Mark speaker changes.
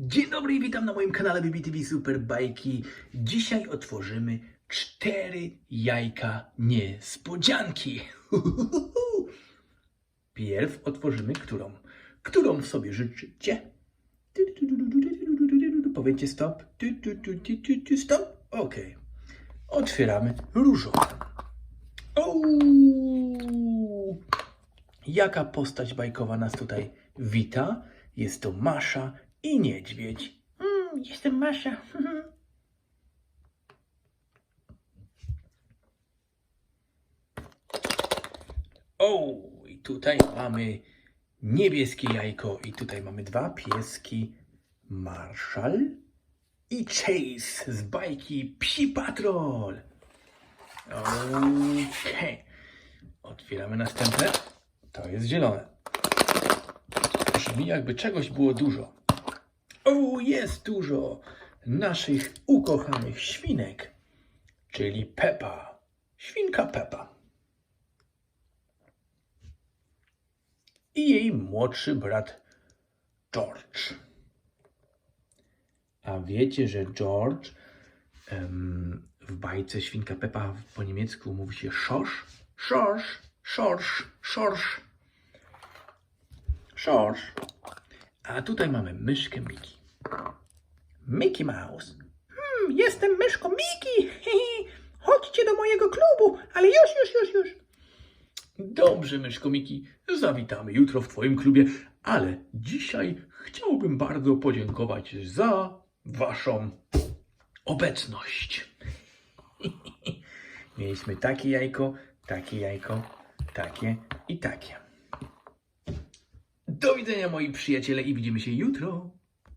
Speaker 1: Dzień dobry i witam na moim kanale BBTV Super Bajki. Dzisiaj otworzymy cztery jajka niespodzianki. Pierw otworzymy którą? Którą sobie życzycie? Powiedzcie stop. Stop. Okej. Otwieramy różową. Jaka postać bajkowa nas tutaj wita? Jest to Masza i Niedźwiedź. Mm, jestem Masza. O, i tutaj mamy niebieskie jajko i tutaj mamy dwa pieski. Marszal i Chase z bajki Psi Patrol. Okej. Otwieramy następne. To jest zielone. Brzmi jakby czegoś było dużo. O, jest dużo naszych ukochanych świnek, czyli Pepa. Świnka Pepa. I jej młodszy brat George. A wiecie, że George em, w bajce Świnka Pepa po niemiecku mówi się szorsz? Szorsz, szorsz, szorsz. Szorsz. A tutaj mamy myszkę Miki. Mickey Mouse. Hmm, jestem myszką Miki. Chodźcie do mojego klubu, ale już, już, już, już. Dobrze, myszko Miki, zawitamy jutro w Twoim klubie, ale dzisiaj chciałbym bardzo podziękować za Waszą obecność. Mieliśmy takie jajko, takie jajko, takie i takie. Do widzenia moi przyjaciele i widzimy się jutro.